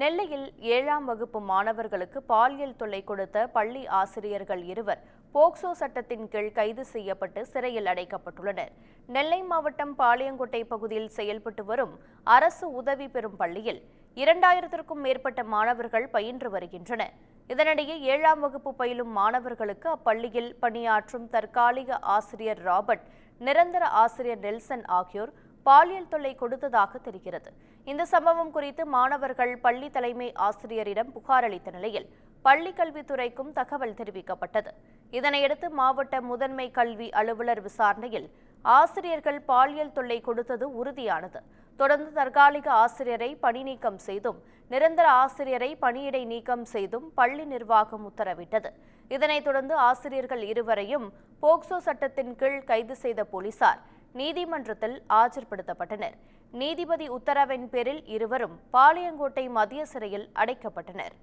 நெல்லையில் ஏழாம் வகுப்பு மாணவர்களுக்கு பாலியல் தொல்லை கொடுத்த பள்ளி ஆசிரியர்கள் இருவர் போக்சோ சட்டத்தின் கீழ் கைது செய்யப்பட்டு சிறையில் அடைக்கப்பட்டுள்ளனர். நெல்லை மாவட்டம் பாளையங்கோட்டை பகுதியில் செயல்பட்டு வரும் அரசு உதவி பெறும் பள்ளியில் இரண்டாயிரத்திற்கும் மேற்பட்ட மாணவர்கள் பயின்று வருகின்றனர். இதனிடையே ஏழாம் வகுப்பு பயிலும் மாணவர்களுக்கு அப்பள்ளியில் பணியாற்றும் தற்காலிக ஆசிரியர் ராபர்ட் நிரந்தர ஆசிரியர் நெல்சன் ஆகியோர் பாலியல் தொல்லை கொடுத்ததாக தெரிகிறது. இந்த சம்பவம் குறித்து மாணவர்கள் பள்ளி தலைமை ஆசிரியரிடம் புகார் அளித்த நிலையில் பள்ளி கல்வித்துறைக்கும் தகவல் தெரிவிக்கப்பட்டது. இதனையடுத்து மாவட்ட முதன்மை கல்வி அலுவலர் விசாரணையில் ஆசிரியர்கள் பாலியல் தொல்லை கொடுத்தது உறுதியானது. தொடர்ந்து தற்காலிக ஆசிரியரை பணி நீக்கம் செய்தும் நிரந்தர ஆசிரியரை பணியிடை நீக்கம் செய்தும் பள்ளி நிர்வாகம் உத்தரவிட்டது. இதனைத் தொடர்ந்து ஆசிரியர்கள் இருவரையும் போக்சோ சட்டத்தின் கீழ் கைது செய்த போலீசார் நீதிமன்றத்தில் ஆஜர்படுத்தப்பட்டனர். நீதிபதி உத்தரவின் பேரில் இருவரும் பாளையங்கோட்டை மத்திய சிறையில் அடைக்கப்பட்டனர்.